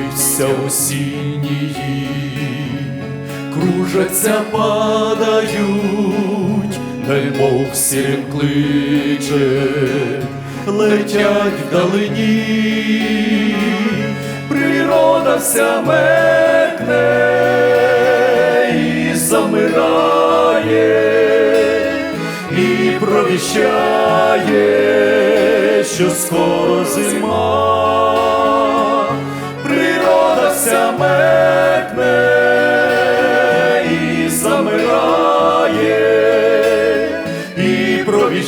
Листя осіннії, кружаться, падають, немов сірим кличе, летять вдалині, природа вся мекне і замирає, і провіщає, що скоро зима і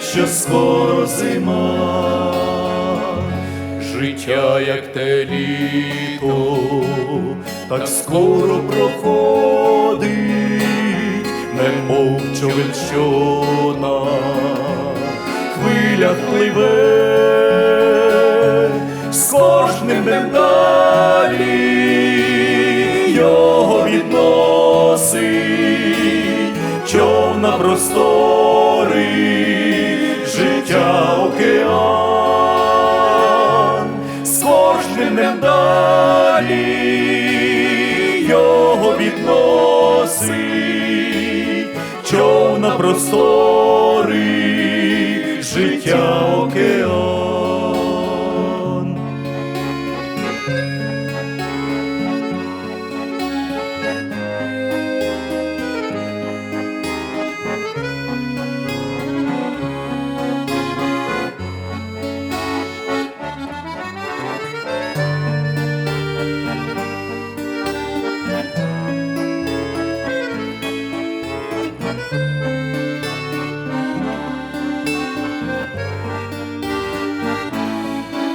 що скоро зима, життя, як те літо, так скоро проходить, немов човен, що на хвилях пливе простори, життя океан, з кожним днем далі його відносить. Човна простори,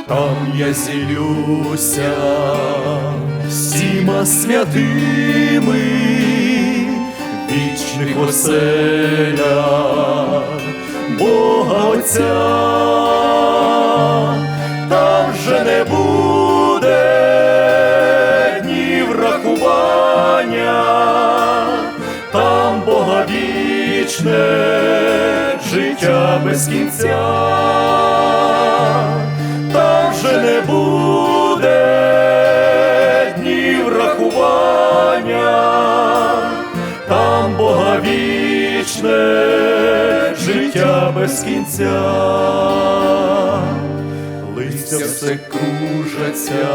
Там я зілюся всіма святими, вічних оселях Бога Отця, там же не буде днів рахування, там Бога вічне життя без кінця вічне життя без кінця, листя все кружаться,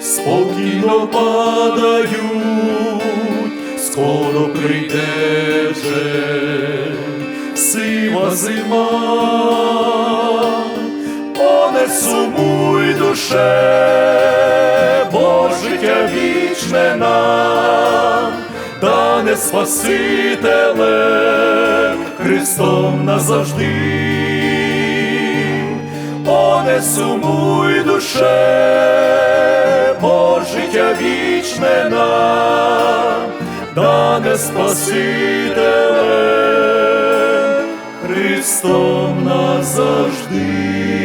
спокійно падають, скоро прийде вже сива зима. О, не сумуй душе, дане Спасителем Христом назавжди. О, не сумуй душе, бо життя вічне нам, дане Спасителем Христом назавжди.